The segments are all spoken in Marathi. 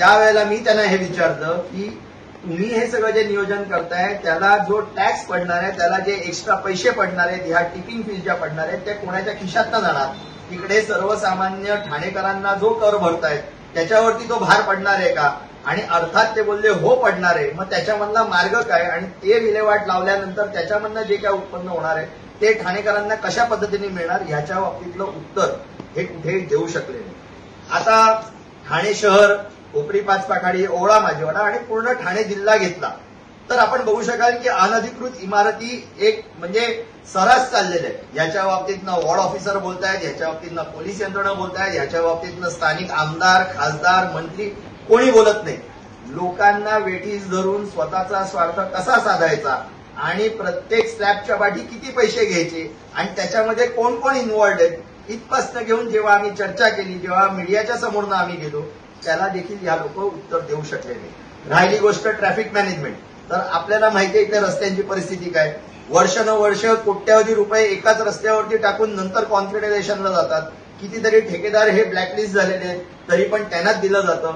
ज्या वेळेला मी त्यांना हे विचारलं की तुम्ही हे सगळं जे नियोजन करताय त्याला जो टॅक्स पडणार आहे त्याला जे एक्स्ट्रा पैसे पडणार आहेत ह्या टिपिंग फीज ज्या पडणार आहेत त्या कोणाच्या खिशात जाणार? तिकडे सर्वसामान्य ठाणेकरांना जो कर भरतायत त्याच्यावरती तो भार पडणार आहे का? आणि अर्थात ते बोलले हो पडणार आहे. मग त्याच्यामधला मार्ग काय? आणि ते विल्हेवाट लावल्यानंतर त्याच्यामधनं जे काय उत्पन्न होणार आहे ते ठाणेकरांना कशा पद्धतीने मिळणार? ह्याच्या बाबतीतलं उत्तर हे कुठेही देऊ शकले नाही. आता ठाणे शहर कोपरी पाचपाखाडी ओळा माझेवाडा आणि पूर्ण ठाणे जिल्हा घेतला. तर आपण बघू शकाल की अनधिकृत इमारती एक म्हणजे सर्रास चाललेल्या आहेत याच्या बाबतीतनं वॉर्ड ऑफिसर बोलतायत याच्या बाबतीतनं पोलीस यंत्रणा बोलतायत याच्या बाबतीतनं स्थानिक आमदार खासदार मंत्री कोणी बोलत नाही. लोकांना वेठीस धरून स्वतःचा स्वार्थ कसा साधायचा आणि प्रत्येक स्लॅबच्या पाठी किती पैसे घ्यायचे आणि त्याच्यामध्ये कोण कोण इन्व्हॉल्ड आहेत इथपासनं घेऊन जेव्हा आम्ही चर्चा केली जेव्हा मीडियाच्या समोरनं आम्ही गेलो त्याला देखील या लोक उत्तर देऊ शकले नाही. राहिली गोष्ट ट्रॅफिक मॅनेजमेंट तर आपल्याला माहिती आहे इथल्या रस्त्यांची परिस्थिती काय? वर्षानुवर्ष कोट्यावधी रुपये एकाच रस्त्यावरती टाकून नंतर कॉन्क्रिटायझेशनला जातात. कितीतरी ठेकेदार हे ब्लॅकलिस्ट झालेले आहेत तरी पण त्यांनाच दिलं जातं.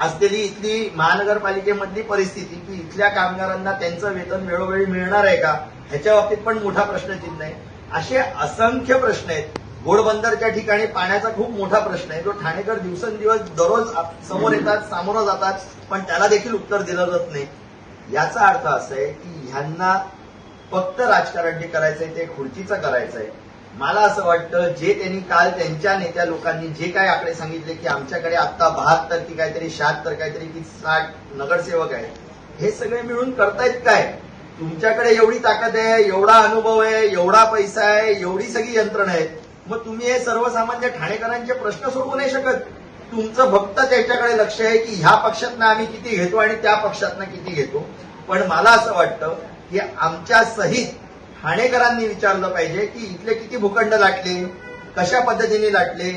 असलेली इथली महानगरपालिकेमधली परिस्थिती की इथल्या कामगारांना त्यांचं वेतन वेळोवेळी मिळणार आहे का? ह्याच्या बाबतीत पण मोठा प्रश्नचिन्ह आहे. असे असंख्य प्रश्न आहेत. घोडबंदरच्या ठिकाणी पाण्याचा खूप मोठा प्रश्न आहे. जो ठाणेकर दिवसेंदिवस दररोज समोर येतात सामोरं जातात पण त्याला देखील उत्तर दिलं जात नाही. याचा अर्थ असा आहे की ह्यांना फक्त राजकारण जे करायचंय ते खुर्चीचं करायचंय. मला असं वाटतं जे त्यांनी काल त्यांच्या नेत्या लोकांनी जे काय आकडे सांगितले की आमच्याकडे आता बहात्तर की काहीतरी शहात्तर काहीतरी की साठ नगरसेवक आहेत हे सगळे मिळून करतायत काय? तुमच्याकडे एवढी ताकद आहे एवढा अनुभव आहे एवढा पैसा आहे एवढी सगळी यंत्रणा आहेत. मग तुम्ही हे सर्वसामान्य ठाणेकरांचे प्रश्न सोडवू नाही शकत. तुमचं फक्त त्याच्याकडे लक्ष आहे की ह्या पक्षातनं आम्ही किती घेतो आणि त्या पक्षातनं किती घेतो. पण मला असं वाटतं की आमच्या सहित ठाणेकरांनी विचारलं पाहिजे की इथले किती भूखंड लाटले कशा पद्धतीने लाटले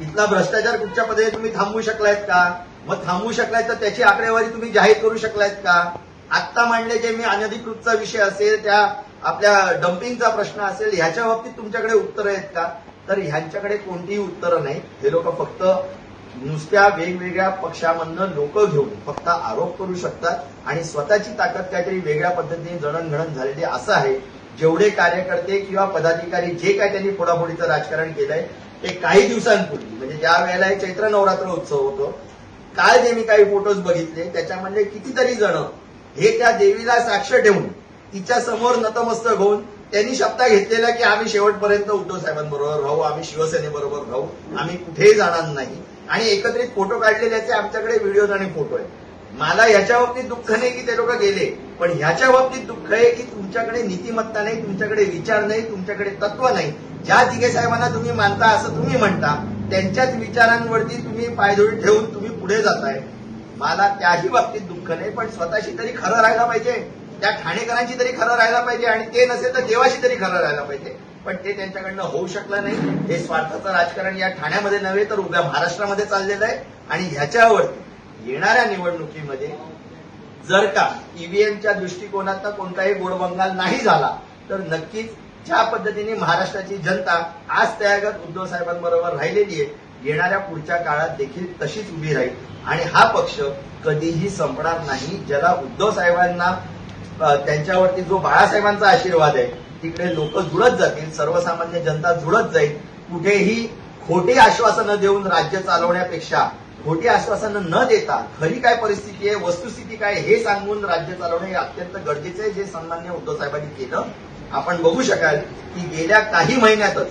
इथला भ्रष्टाचार कुठच्या पद्धतीने तुम्ही थांबवू शकलायत का? मग थांबवू शकलाय तर त्याची आकडेवारी तुम्ही जाहीर करू शकलायत का? आत्ता मांडले जे मी अनधिकृतचा विषय असेल त्या आपल्या डम्पिंगचा प्रश्न असेल ह्याच्या बाबतीत तुमच्याकडे उत्तर आहेत का? तर ह्यांच्याकडे कोणतीही उत्तरं नाही हे लोक फक्त नुसत्या वेगवेगळ्या पक्षामधनं लोक घेऊन फक्त आरोप करू शकतात आणि स्वतःची ताकद काहीतरी वेगळ्या पद्धतीने जडणघडण झालेली असं आहे. जेवढे कार्यकर्ते किंवा पदाधिकारी जे काय त्यांनी फोडाफोडीचं राजकारण केलंय ते काही दिवसांपूर्वी म्हणजे ज्या वेळेला हे चैत्र नवरात्र उत्सव होतो काल जे मी काही फोटोज बघितले त्याच्यामधले कितीतरी जण हे त्या देवीला साक्ष ठेवून तिच्या समोर नतमस्तक होऊन त्यांनी शब्द घेतलेला की आम्ही शेवटपर्यंत उद्धव साहेबांबरोबर राहू आम्ही शिवसेनेबरोबर राहू आम्ही कुठेही जाणार नाही. आणि एकत्रित फोटो काढलेल्याचे आमच्याकडे व्हिडिओज आणि फोटो आहेत. मला याच्या बाबतीत दुःख नाही की ते लोक गेले पण ह्याच्या बाबतीत दुःख आहे की तुमच्याकडे नीतिमत्ता नाही तुमच्याकडे विचार नाही तुमच्याकडे तत्व नाही. ज्या तिघे साहेबांना तुम्ही मानता असं तुम्ही म्हणता त्यांच्याच विचारांवरती तुम्ही पायदोळी ठेवून तुम्ही पुढे जाताय. मला त्याही बाबतीत दुःख नाही पण स्वतःशी तरी खरं राहायला पाहिजे. त्या ठाणेकरांची तरी खरं राहायला पाहिजे आणि ते नसेल तर देवाशी तरी खरं राहायला पाहिजे. पण ते त्यांच्याकडनं होऊ शकलं नाही. हे स्वार्थाचं राजकारण या ठाण्यामध्ये नव्हे तर उभ्या महाराष्ट्रामध्ये चाललेलं आहे. आणि ह्याच्यावर येणाऱ्या निवडणुकीमध्ये जर का ईव्हीएमच्या दृष्टिकोनातनं कोणताही गोडबंगाल नाही झाला तर नक्कीच ज्या पद्धतीने महाराष्ट्राची जनता आज त्यागत उद्धव साहेबांबरोबर राहिलेली आहे येणाऱ्या पुढच्या काळात देखील तशीच उभी राहील. आणि हा पक्ष कधीही संपणार नाही. ज्याला उद्धव साहेबांना त्यांच्यावरती जो बाळासाहेबांचा आशीर्वाद आहे तिकडे लोक जुळत जातील सर्वसामान्य जनता जुळत जाईल कुठेही खोटी आश्वासनं देऊन राज्य चालवण्यापेक्षा खोटी आश्वासनं न देता खरी काय परिस्थिती आहे वस्तुस्थिती काय हे सांगून राज्य चालवणं हे अत्यंत गरजेचं आहे जे सन्मान्य उद्धव साहेबांनी केलं. आपण बघू शकाल की गेल्या काही महिन्यातच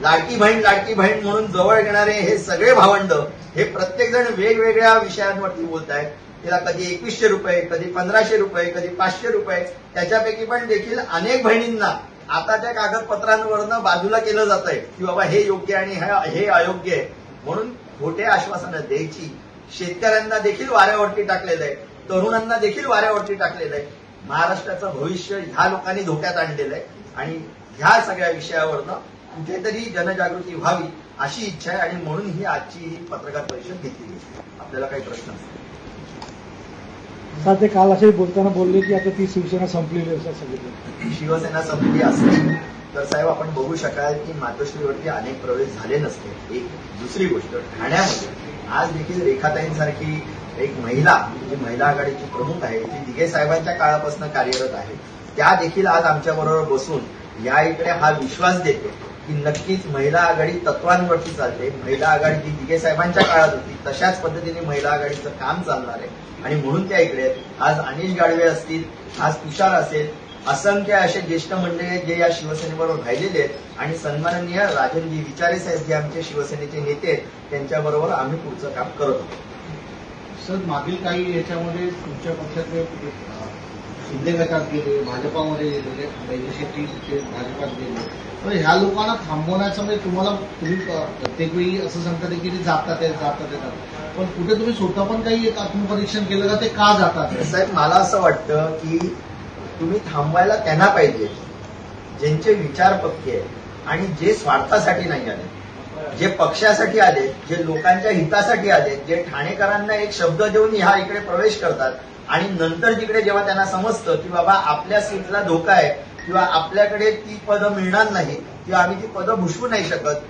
लाडकी बहीण लाडकी बहीण म्हणून जवळ घेणारे हे सगळे भावंड हे प्रत्येक जण वेगवेगळ्या विषयांवरती बोलत आहेत तिला कधी एकवीसशे रुपये कधी पंधराशे रुपये कधी पाचशे रुपये त्याच्यापैकी पण देखील अनेक बहिणींना आताच्या कागदपत्रांवरनं बाजूला केलं जात आहे की बाबा हे योग्य आणि हे- हे अयोग्य आहे. म्हणून खोटे आश्वासनं द्यायची शेतकऱ्यांना देखील वाऱ्यावरती टाकलेलं आहे. तरुणांना देखील वाऱ्यावरती टाकलेलं आहे. महाराष्ट्राचं भविष्य ह्या लोकांनी धोक्यात आणलेलं आहे. आणि ह्या सगळ्या विषयावरनं कुठेतरी जनजागृती व्हावी अशी इच्छा आहे. आणि म्हणून ही आजची ही पत्रकार परिषद घेतली आपल्याला काही प्रश्न असतील ते काल असे बोलताना बोलले की आता ती शिवसेना संपलेली असं सांगितलं शिवसेना संपली असली तर साहेब आपण बघू शकाल की मातोश्रीवरती अनेक प्रवेश झाले नसते. एक दुसरी गोष्ट ठाण्यामध्ये आज देखील रेखाताईंसारखी एक महिला जी महिला आघाडीची प्रमुख आहे जी दिघे साहेबांच्या काळापासून कार्यरत आहे. त्या देखील आज आमच्याबरोबर बसून या इकडे हा विश्वास देते. की नक्कीच महिला आघाडी तत्वांवरती चालते. महिला आघाडी जी दिघे साहेबांच्या काळात होती तशाच पद्धतीने महिला आघाडीचं काम चालणार आहे. आणि म्हणून त्या इकडे आहेत. आज अनिल गाडवे असतील आज तुषार असेल असंख्य असे ज्येष्ठ मंडळी आहेत जे या शिवसेनेबरोबर राहिलेले आहेत. आणि सन्माननीय राजनजी विचारे साहेब जे आमचे शिवसेनेचे नेते आहेत त्यांच्याबरोबर आम्ही पुढचं काम करत आहोत सर मागील काही याच्यामध्ये तुमच्या पक्षातले अ, शिंदे गटात गेले भाजपामध्ये गेलेले बैजू शेट्टी ते भाजपात गेले. तर ह्या लोकांना थांबवण्याचं म्हणजे तुम्हाला तुम्ही प्रत्येक वेळी असं सांगता की ते जातात जातात येतात पण कुठे तुम्ही स्वतः पण काही एक आत्मपरीक्षण केलं का ते का जातात? साहेब मला असं वाटतं की तुम्ही थांबवायला त्यांना पाहिजे. ज्यांचे विचार पक्के आहेत आणि जे स्वार्थासाठी नाही आले जे पक्षासाठी आले जे लोकांच्या हितासाठी आले जे ठाणेकरांना एक शब्द देऊन ह्या इकडे प्रवेश करतात आणि नंतर जिकडे जेव्हा त्यांना समजतं की बाबा आपल्या सीटला धोका आहे किंवा आपल्याकडे ती पदं मिळणार नाही किंवा आम्ही ती पदं भुसवू नाही शकत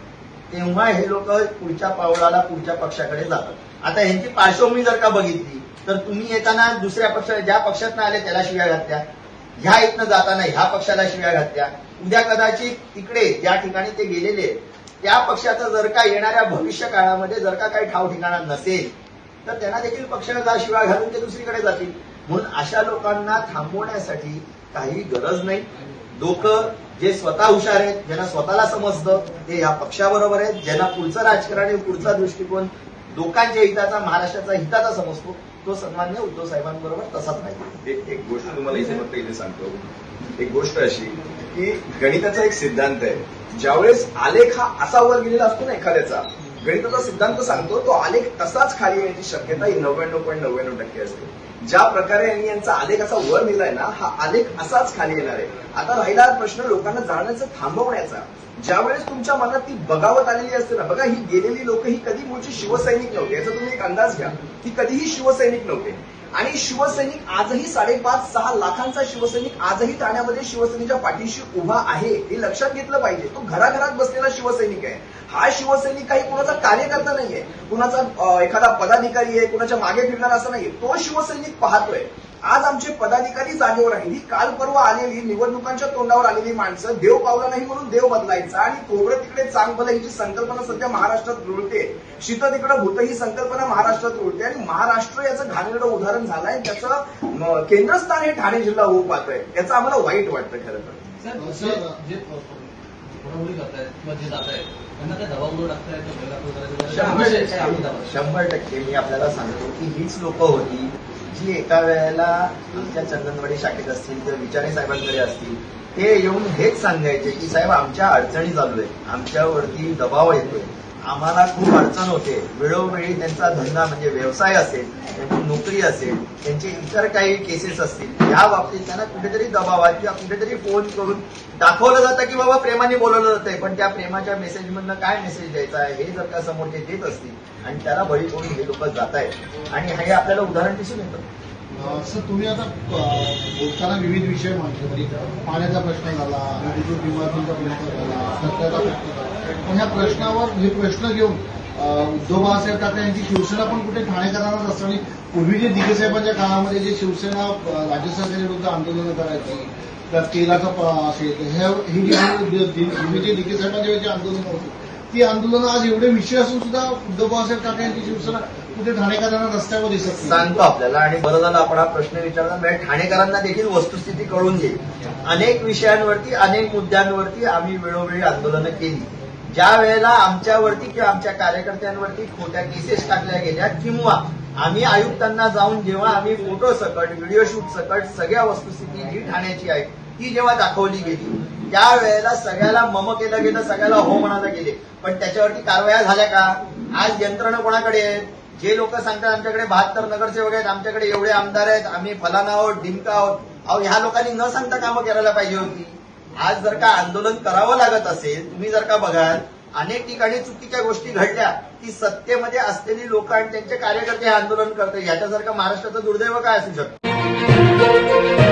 तेव्हा हे लोक पुढच्या पावलाला पुढच्या पक्षाकडे जातात. आता ह्यांची पार्श्वभूमी जर का बघितली तर तुम्ही येताना दुसऱ्या पक्ष ज्या पक्षातनं आले त्याला शिव्या घातल्या. ह्या इथनं जाताना ह्या पक्षाला शिव्या घातल्या. उद्या कदाचित तिकडे ज्या ठिकाणी ते गेलेले त्या पक्षाचं जर का येणाऱ्या भविष्य काळामध्ये जर का काही ठाव ठिकाणा नसेल तर त्यांना देखील पक्षाला शिवाय घालून ते दुसरीकडे जातील. म्हणून अशा लोकांना थांबवण्यासाठी काही गरज नाही. लोक जे स्वतः हुशार आहेत ज्यांना स्वतःला समजतं ते या पक्षाबरोबर आहेत ज्यांना पुढचं राजकारण आणि पुढचा दृष्टिकोन लोकांच्या हिताचा महाराष्ट्राचा हिताचा समजतो तो सन्मान्य उद्धव साहेबांबरोबर तसाच नाही एक एक गोष्ट तुम्हाला इथे फक्त इथे सांगतो. एक गोष्ट अशी की गणिताचा एक सिद्धांत आहे. ज्यावेळेस आलेख हा असा वर गेलेला असतो ना एखाद्याचा गणिताचा सिद्धांत सांगतो तो आलेख तसाच खाली येण्याची शक्यता ही नव्याण्णव पॉईंट नव्याण्णव टक्के असते. ज्या प्रकारे यांनी यांचा आलेख असा वर नेलाय ना हा आलेख असाच खाली येणार आहे. आता राहिला प्रश्न लोकांना जाण्याचा थांबवण्याचा. ज्यावेळेस तुमच्या मनात ती बगावत आलेली असते ना बघा ही गेलेली लोक ही कधी मूळची शिवसैनिक नव्हते. याचा तुम्ही एक अंदाज घ्या. की कधीही शिवसैनिक नव्हते. आणि शिवसैनिक आजही साडेपाच सहा लाखांचा शिवसैनिक आजही ठाण्यामध्ये शिवसेनेच्या पाठीशी उभा आहे हे लक्षात घेतलं पाहिजे. तो घराघरात बसलेला शिवसैनिक आहे. हा शिवसैनिक काही कुणाचा कार्यकर्ता नाहीये. कुणाचा एखादा पदाधिकारी आहे कुणाच्या मागे फिरणार असं नाहीये. तो शिवसैनिक पाहतोय. आज आमचे पदाधिकारी जागेवर आहेत. ही काल परवा आलेली निवडणुकांच्या तोंडावर आलेली माणसं देव पावला नाही म्हणून देव बदलायचा आणि कोबरं तिकडे चांग भलं ही जी संकल्पना सध्या महाराष्ट्रात रुळते शीत तिकडं भूत ही संकल्पना महाराष्ट्रात रुळते आणि महाराष्ट्र याचं घाणेरडं उदाहरण झालंय. त्याचं केंद्रस्थान हे ठाणे जिल्हा होऊ पाहतोय. याचं आम्हाला वाईट वाटतं खरं तर? शंभर टक्के. मी आपल्याला सांगतो की हीच लोक होती. जी एका वेळेला आमच्या चंदनवाडी शाखेत असतील किंवा विचारे साहेबांकडे असतील ते येऊन हेच सांगायचे की साहेब आमच्या अडचणी चालू आहेत. आमच्यावरती दबाव येतोय. आम्हाला खूप अडचण होते. वेळोवेळी त्यांचा धंदा म्हणजे व्यवसाय असेल त्यांची नोकरी असेल त्यांचे इतर काही केसेस असतील या बाबतीत त्यांना कुठेतरी दबावात किंवा कुठेतरी फोन करून दाखवलं जातं की बाबा प्रेमाने बोलवलं जातंय. पण त्या प्रेमाच्या मेसेजमधनं काय मेसेज द्यायचा आहे हे जर का समोरचे देत असतील आणि त्याला बळी पडून हे लोक जात आहेत. आणि हे आपल्याला उदाहरण दिसून येतं. सर तुम्ही आता बोलताना विविध विषय मांडले म्हणजे पाण्याचा प्रश्न झाला विद्युत इमारतीचा प्रश्न झाला. पण ह्या प्रश्नावर हे प्रश्न घेऊन अ, उद्धव बाळासाहेब ठाकरे यांची शिवसेना पण कुठे ठाणेकरांनाच असतं आणि पूर्वी जे दिगे साहेबांच्या काळामध्ये जे शिवसेना राज्य सरकारविरुद्ध आंदोलनं करायची त्या तेलाचा असेल ह्या ही जी पूर्वीचे दिघे साहेबांच्या वेळी जी आंदोलनं होती ती आंदोलन आज एवढे विषय असून सुद्धा उद्धव बाळासाहेब ठाकरे यांची शिवसेना कुठे ठाणेकरांना रस्त्यावर दिसत सांगतो आपल्याला आणि बरं झालं आपण हा प्रश्न विचारला म्हणजे ठाणेकरांना देखील वस्तुस्थिती कळून घेईल अनेक विषयांवरती अनेक मुद्द्यांवरती आम्ही वेळोवेळी आंदोलनं केली. ज्या वेळेला आमच्यावरती किंवा आमच्या कार्यकर्त्यांवरती खोट्या केसेस टाकल्या गेल्या किंवा आम्ही आयुक्तांना जाऊन जेव्हा आम्ही फोटो सकट व्हिडिओ शूट सकट सगळ्या वस्तुस्थिती जी ठाण्याची आहे ती जेव्हा दाखवली गेली त्या वेळेला सगळ्याला मम केलं गेलं सगळ्याला हो म्हणायला गेले. पण त्याच्यावरती कारवाया झाल्या का? आज यंत्रणा कोणाकडे आहेत जे लोक सांगतात आमच्याकडे बहात्तर नगरसेवक आहेत आमच्याकडे एवढे आमदार आहेत आम्ही फलाना आहोत डिमका आहोत. अहो ह्या लोकांनी न सांगता कामं करायला पाहिजे होती. आज जर का आंदोलन करावं लागत असेल तुम्ही जर का बघाल अनेक ठिकाणी चुकीच्या गोष्टी घडल्या. की सत्तेमध्ये असलेली लोक आणि त्यांचे कार्यकर्ते हे आंदोलन करते ह्याच्यासारखं महाराष्ट्राचं दुर्दैव काय असू शकतं?